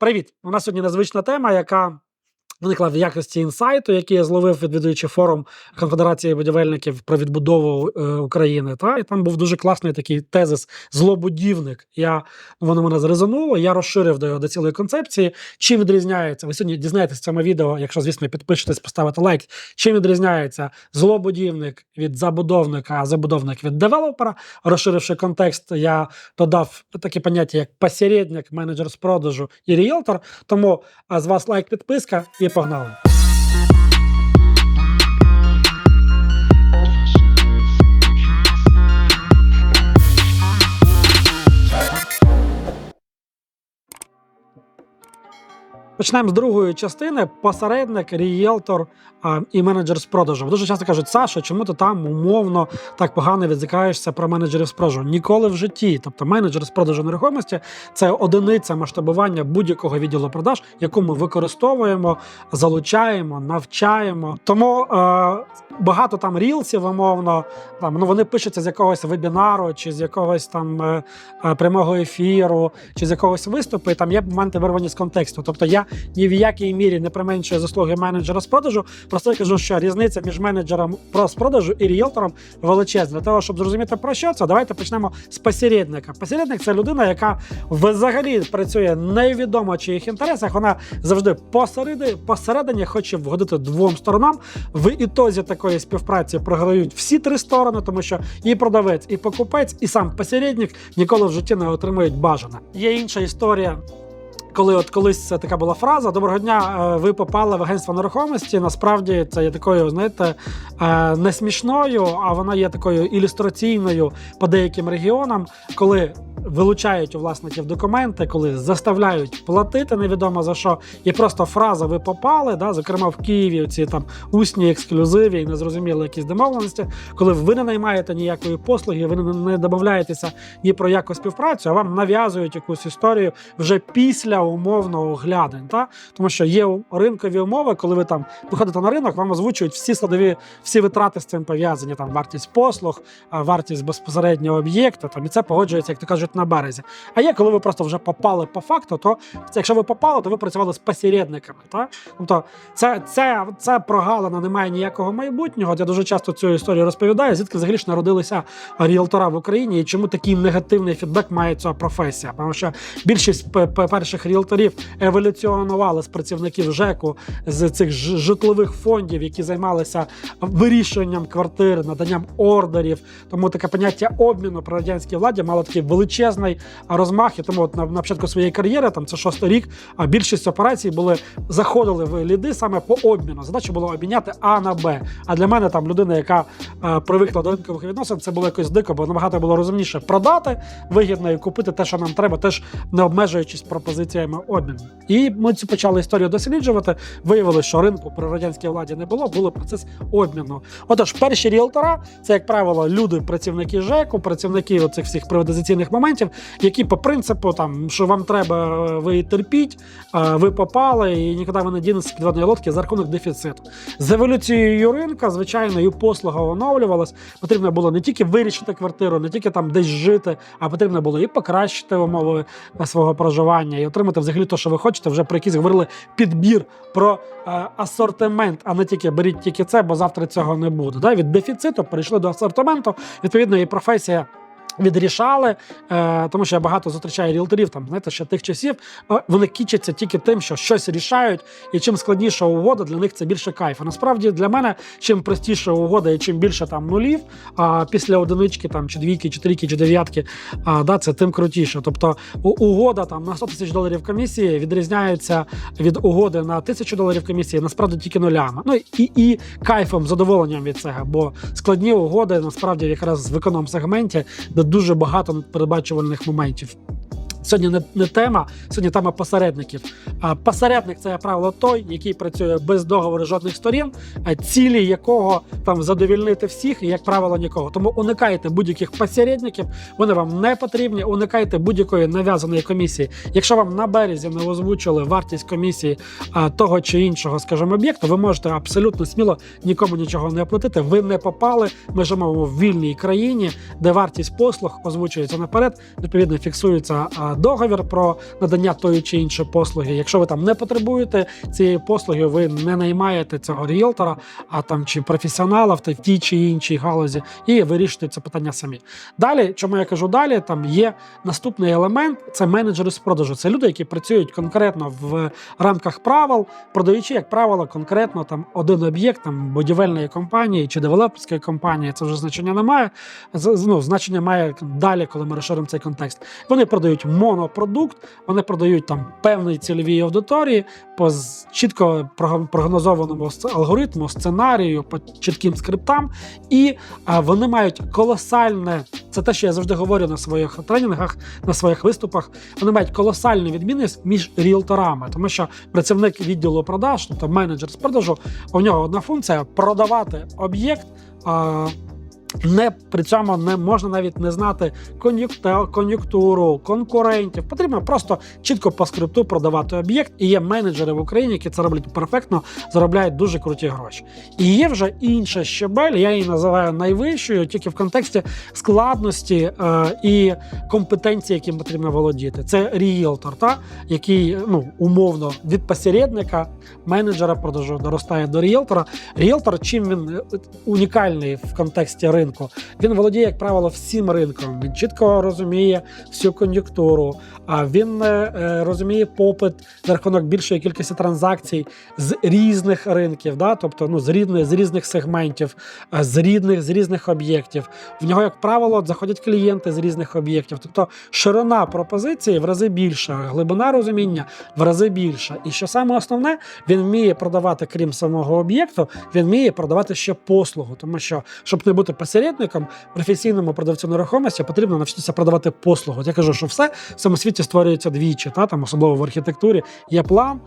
Привіт! У нас сьогодні незвична тема, яка виникла в якості інсайту, який я зловив, відвідуючи форум Конфедерації будівельників про відбудову е, України. Та? І там був дуже класний такий тезис злобудівник. Я, воно мене зрезонуло, я розширив до, до цілої концепції. Чим відрізняється? Ви сьогодні дізнаєтесь цьому відео, якщо, звісно, підпишетесь, поставите лайк. Чим відрізняється злобудівник від забудовника, а забудовник від девелопера. Розширивши контекст, я додав таке поняття, як посередник, менеджер з продажу і ріелтор. Тому з вас лайк, підписка і por Pornal. Почнемо з другої частини: посередник, рієлтор а, і менеджер з продажу. Дуже часто кажуть, Саша, чому ти там умовно так погано відзикаєшся про менеджерів з продажу? Ніколи в житті. Тобто менеджер з продажу нерухомості це одиниця масштабування будь-якого відділу продаж, яку ми використовуємо, залучаємо, навчаємо. Тому е, багато там рілсів, умовно, там ну вони пишуться з якогось вебінару, чи з якогось там е, е, прямого ефіру, чи з якогось виступу. І там є моменти вирвані з контексту. Тобто я ні в якій мірі не применшую заслуги менеджера з продажу. Просто я кажу, що різниця між менеджером з продажу і ріелтором величезна. Для того, щоб зрозуміти про що це, давайте почнемо з посередника. Посередник це людина, яка взагалі працює невідомо чиїх інтересах. Вона завжди посереди, посередині хоче вгодити двом сторонам. В ітозі такої співпраці програють всі три сторони, тому що і продавець, і покупець, і сам посередник ніколи в житті не отримують бажане. Є інша історія. Коли от колись це така була фраза Доброго дня, е, ви попали в агентство нерухомості. Насправді це є такою, знаєте, е, не смішною, а вона є такою ілюстраційною по деяким регіонам, коли вилучають у власників документи, коли заставляють платити невідомо за що, і просто фраза ви попали. Да, зокрема в Києві ці там усні ексклюзиві і незрозумілі якісь домовленості, коли ви не наймаєте ніякої послуги, ви не, домовляєтеся ні про яку співпрацю, а вам нав'язують якусь історію вже після умовного оглядань. Та? Тому що є ринкові умови, коли ви там виходите на ринок, вам озвучують всі складові, всі витрати з цим пов'язані. Там вартість послуг, вартість безпосереднього об'єкту. Там і це погоджується, як то кажуть, на березі. А є, коли ви просто вже попали по факту, то якщо ви попали, то ви працювали з посередниками. Та? Тобто, це, це, це прогалина, немає ніякого майбутнього. Я дуже часто цю історію розповідаю, звідки взагалі ж народилися ріелтора в Україні і чому такий негативний фідбек має ця професія. Тому що більшість перших ріелторів еволюціонували з працівників ЖЕКу з цих житлових фондів, які займалися вирішенням квартир, наданням ордерів. Тому таке поняття обміну при радянській владі мало такий величезний розмах. І тому от на, на початку своєї кар'єри, там це шостий рік, а більшість операцій були заходили в ліди саме по обміну. Задача було обміняти А на Б. А для мене там людина, яка е, привикла до ринкових відносин, це було якось дико, бо набагато було розумніше продати вигідно і купити те, що нам треба, теж не обмежуючись пропозиціями обміну. І ми цю почали історію досліджувати. Виявилося, що ринку при радянській владі не було, був процес обміну. Отож, перші ріелтора це, як правило, люди, працівники ЖЕКу, працівники оцих всіх приватизаційних моментів, які по принципу, там, що вам треба, е, ви терпіть, е, ви попали, і нікуди ви не дінете з підводної лодки за рахунок дефіциту. З еволюцією ринка, звичайно, і послуга оновлювалась. Потрібно було не тільки вирішити квартиру, не тільки там десь жити, а потрібно було і покращити умови е, свого проживання, і отримати взагалі те, що ви хочете. Вже про якийсь говорили підбір про асортимент, а не тільки беріть тільки це, бо завтра цього не буде. Да? Від дефіциту перейшли до асортименту. Відповідно, і професія. Відрішали, е, тому що я багато зустрічаю ріелторів, там знаєте, ще тих часів. е, Вони кічаться тільки тим, що щось рішають, і чим складніша угода, для них це більше кайфу. Насправді для мене чим простіша угода і чим більше там нулів, а після одинички там чи двійки, чи трійки, чи дев'ятки, а, да, це тим крутіше. Тобто угода там на 100 тисяч доларів комісії відрізняється від угоди на тисячу доларів комісії, насправді тільки нулями. Ну і, і кайфом, задоволенням від цього, бо складні угоди насправді якраз в економ сегменті, дуже багато передбачувальних моментів. Сьогодні не, не тема, сьогодні тема посередників. А посередник це як правило той, який працює без договору жодних сторін, а цілі якого там задовільнити всіх і, як правило, нікого. Тому уникайте будь-яких посередників, вони вам не потрібні. Уникайте будь-якої нав'язаної комісії. Якщо вам на березі не озвучили вартість комісії а, того чи іншого, скажімо, об'єкту, ви можете абсолютно сміло нікому нічого не оплатити. Ви не попали. Ми живемо в вільній країні, де вартість послуг озвучується наперед, відповідно фіксується договір про надання тої чи іншої послуги. Якщо ви там не потребуєте цієї послуги, ви не наймаєте цього ріелтора, а там чи професіонала в тій чи іншій галузі, і вирішуєте це питання самі. Далі, чому я кажу далі, там є наступний елемент це менеджери з продажу. Це люди, які працюють конкретно в рамках правил, продаючи, як правило, конкретно там один об'єкт там будівельної компанії чи девелоперської компанії. Це вже значення не має. З- Ну, значення має далі, коли ми розширимо цей контекст. Вони продають монопродукт, вони продають там певної цільовій аудиторії по чітко прогнозованому алгоритму, сценарію, по чітким скриптам, і вони мають колосальне. Це те, що я завжди говорю на своїх тренінгах, на своїх виступах. Вони мають колосальну відмінність між ріелторами, тому що працівник відділу продаж, тобто менеджер з продажу, у нього одна функція продавати об'єкт. Не при цьому не можна навіть не знати кон'юнктуру, конкурентів. Потрібно просто чітко по скрипту продавати об'єкт. І є менеджери в Україні, які це роблять перфектно, заробляють дуже круті гроші. І є вже інша щебель, я її називаю найвищою, тільки в контексті складності е, і компетенції, яким потрібно володіти. Це ріелтор, та який ну умовно від посередника, менеджера продажу доростає до ріелтора. Ріелтор, чим він е, унікальний в контексті ринку, він володіє, як правило, всім ринком. Він чітко розуміє всю кон'юнктуру, а він е, е, розуміє попит за рахунок більшої кількості транзакцій з різних ринків, да? тобто ну, з, різних, з різних сегментів, е, з різних, з різних об'єктів. В нього, як правило, заходять клієнти з різних об'єктів. Тобто ширина пропозиції в рази більша, глибина розуміння в рази більша. І що саме основне, він вміє продавати, крім самого об'єкту, він вміє продавати ще послугу, тому що, щоб не бути посередником, професійному продавцю нерухомості потрібно навчитися продавати послугу. Я кажу, що все в цьому світі створюється двічі, та там особливо в архітектурі є план.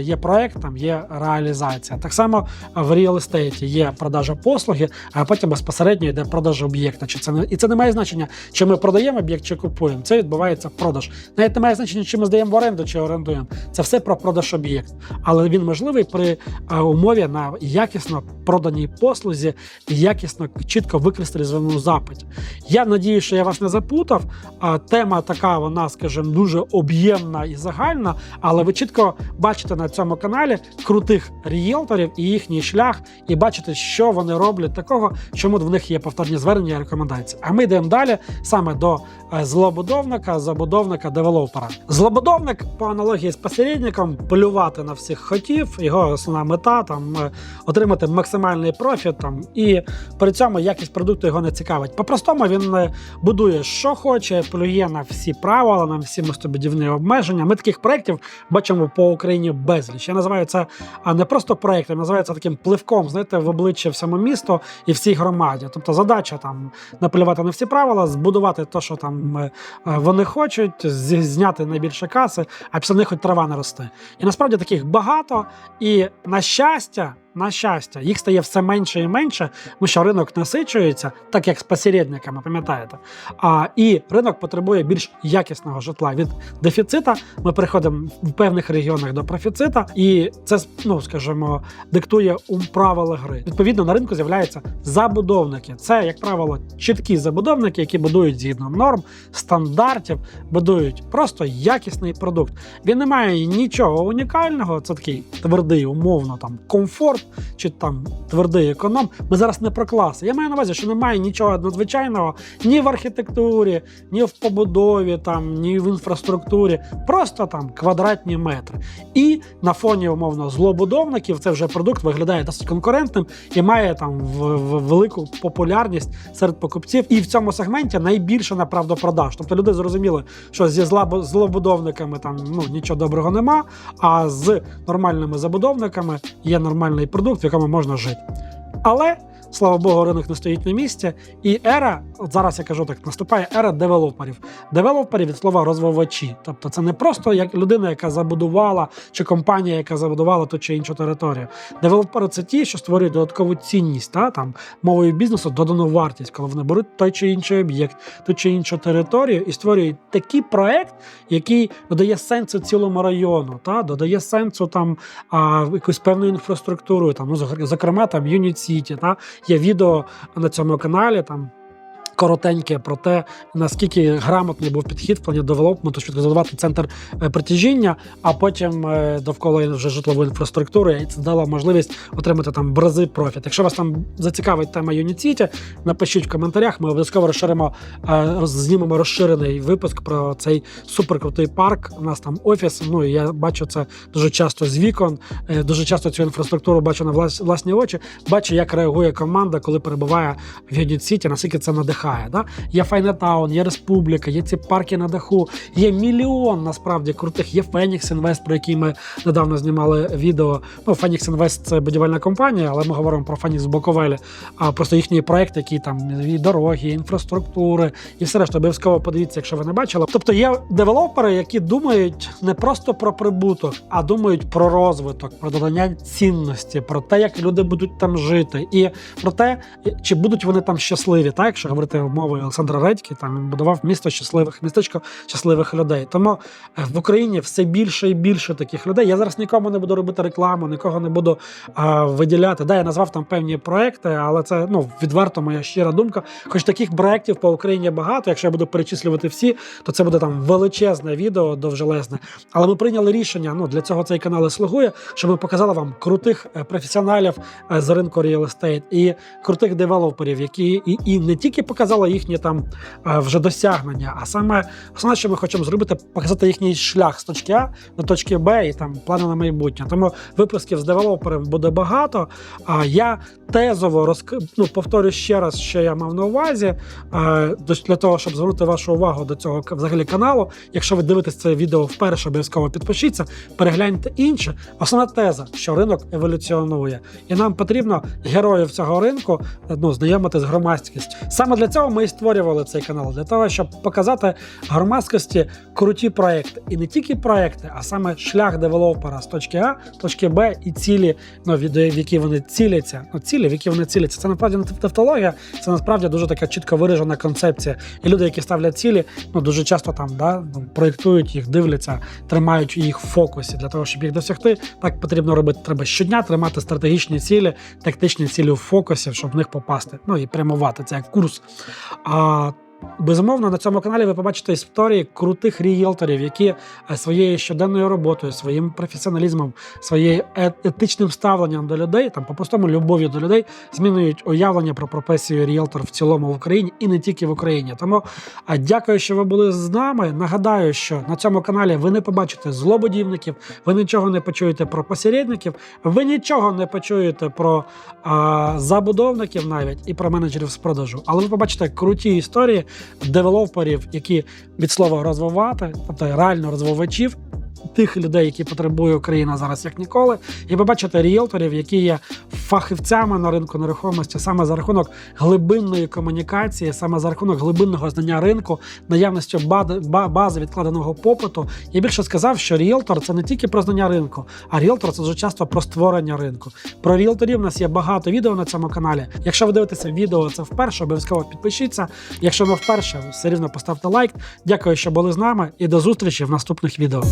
Є проект, там є реалізація. Так само в естейті є продажа послуги, а потім безпосередньо йде продаж об'єкта. Чи це не і це не має значення, чи ми продаємо об'єкт, чи купуємо. Це відбувається продаж. Навіть не має значення, чи ми здаємо в оренду, чи орендуємо. Це все про продаж об'єкт. Але він можливий при умові на якісно проданій послузі, якісно чітко викристалізованому запиті. Я надію, що я вас не запутав. Тема така, вона, скажімо, дуже об'ємна і загальна, але ви чітко бачите на цьому каналі крутих ріелторів і їхній шлях, і бачите, що вони роблять такого, чому в них є повторні звернення і рекомендації. А ми йдемо далі саме до е, злобудовника, забудовника, девелопера. Злобудовник по аналогії з посередником полювати на всіх хотів. Його основна мета там е, отримати максимальний профіт там і при цьому якість продукту його не цікавить. По-простому він е, будує, що хоче, плює на всі правила, на всі містобудівні обмеження. Ми таких проєктів бачимо по Україні безліч. Я називаю це не просто проєктом, називаю це таким пливком, знаєте, в обличчя всьому місту і всій громаді. Тобто задача там наплювати на всі правила, збудувати те, що там е, е, вони хочуть, зняти найбільше каси, а після них хоч трава не росте. І насправді таких багато. І на щастя, на щастя, їх стає все менше і менше, тому що ринок насичується, так як з посередниками, пам'ятаєте. А, і ринок потребує більш якісного житла. Від дефіцита ми переходимо в певних регіонах до профіцита, і це, ну скажімо, диктує ум правила гри. Відповідно, на ринку з'являються забудовники. Це, як правило, чіткі забудовники, які будують згідно норм, стандартів, будують просто якісний продукт. Він не має нічого унікального. Це такий твердий, умовно там комфорт чи там твердий економ. Ми зараз не про класи. Я маю на увазі, що немає нічого надзвичайного ні в архітектурі, ні в побудові, там, ні в інфраструктурі. Просто там квадратні метри. І на фоні умовно злобудовників це вже продукт виглядає досить конкурентним і має там в, в велику популярність серед покупців. І в цьому сегменті найбільше направду продаж. Тобто люди зрозуміли, що зі злобудовниками там ну нічого доброго нема. А з нормальними забудовниками є нормальний продукт, в якому можна жити. Але слава Богу, ринок не стоїть на місці. І ера, от зараз я кажу так, наступає ера девелоперів. Девелопери від слова розвивачі. Тобто це не просто як людина, яка забудувала, чи компанія, яка забудувала ту чи іншу територію. Девелопери це ті, що створюють додаткову цінність, та там мовою бізнесу додану вартість, коли вони беруть той чи інший об'єкт, ту чи іншу територію і створюють такий проект, який додає сенсу цілому району, та додає сенсу там а, якусь певну інфраструктуру, там ну зокрема там Юніт Сіті, та є відео на цьому каналі там. Коротеньке про те, наскільки грамотний був підхід в плані девелопменту, щоб задавати центр е, притяжіння, а потім е, довкола вже житлової інфраструктури, і це дало можливість отримати там в рази профіт. Якщо вас там зацікавить тема Unity, напишіть в коментарях. Ми обов'язково розширимо, е, знімемо розширений випуск про цей суперкрутий парк. У нас там офіс. Ну і я бачу це дуже часто з вікон. Дуже часто цю інфраструктуру бачу на влас- власні очі. Бачу, як реагує команда, коли перебуває в Юніт Сіті, наскільки це надихає. Да? Є Файнетаун, є Республіка, є ці парки на даху, є мільйон насправді крутих. Є Фенікс Інвест, про який ми недавно знімали відео. Ну, Фенікс Інвест це будівельна компанія, але ми говоримо про Фенікс Буковелі. А просто їхні проекти, які там і дороги, і інфраструктури, і все решта. Обов'язково подивіться, якщо ви не бачили. Тобто є девелопери, які думають не просто про прибуток, а думають про розвиток, про додання цінності, про те, як люди будуть там жити, і про те, чи будуть вони там щасливі, так якщо говорити мовою Олександра Редьки, там він будував місто щасливих, містечко щасливих людей. Тому е, в Україні все більше і більше таких людей. Я зараз нікому не буду робити рекламу, нікого не буду а, виділяти. Да, я назвав там певні проекти, але це ну відверто моя щира думка. Хоч таких проєктів по Україні багато. Якщо я буду перечислювати всі, то це буде там величезне відео довжелезне. Але ми прийняли рішення. Ну для цього цей канал і слугує, щоб ми показали вам крутих е, професіоналів е, з ринку real estate і крутих девелоперів, які і, і не тільки показали їхні там е, вже досягнення, а саме основне, що ми хочемо зробити, показати їхній шлях з точки А до точки Б і там плани на майбутнє. Тому випусків з девелопером буде багато. А я тезово розк... ну, повторю ще раз, що я мав на увазі е, для того, щоб звернути вашу увагу до цього взагалі каналу. Якщо ви дивитесь це відео вперше, обов'язково підпишіться, перегляньте інше. Основна теза, що ринок еволюціонує, і нам потрібно героїв цього ринку ну, знайомити з громадськістю. Саме для цього ми і створювали цей канал, для того, щоб показати громадськості круті проекти. І не тільки проекти, а саме шлях девелопера з точки А, точки Б і цілі, ну, від- які вони ціляться. Ну, цілі, в які вони ціляться. Це насправді не тавтологія, це насправді дуже така чітко виражена концепція. І люди, які ставлять цілі, ну дуже часто там да, ну, проєктують їх, дивляться, тримають їх в фокусі. Для того, щоб їх досягти, так потрібно робити. Треба щодня тримати стратегічні цілі, тактичні цілі в фокусі, щоб в них попасти. Ну і прямувати це як курс. А Безумовно, на цьому каналі ви побачите історії крутих рієлторів, які е, своєю щоденною роботою, своїм професіоналізмом, своєю е- етичним ставленням до людей, там по-простому любов'ю до людей, змінюють уявлення про професію рієлтор в цілому в Україні і не тільки в Україні. Тому а, дякую, що ви були з нами. Нагадаю, що на цьому каналі ви не побачите злободівників, ви нічого не почуєте про посередників, ви нічого не почуєте про а, забудовників навіть і про менеджерів з продажу. Але ви побачите круті історії девелоперів, які від слова розвивати, тобто реально розвивачів. Тих людей, які потребує Україна зараз як ніколи, і ви ріелторів, які є фахівцями на ринку нерухомості саме за рахунок глибинної комунікації, саме за рахунок глибинного знання ринку, наявності бази відкладеного попиту. Я більше сказав, що ріелтор це не тільки про знання ринку, а ріелтор це дуже часто про створення ринку. Про ріелторів у нас є багато відео на цьому каналі. Якщо ви дивитеся відео це вперше, обов'язково підпишіться. Якщо не вперше, все рівно поставте лайк. Дякую, що були з нами, і до зустрічі в наступних відео.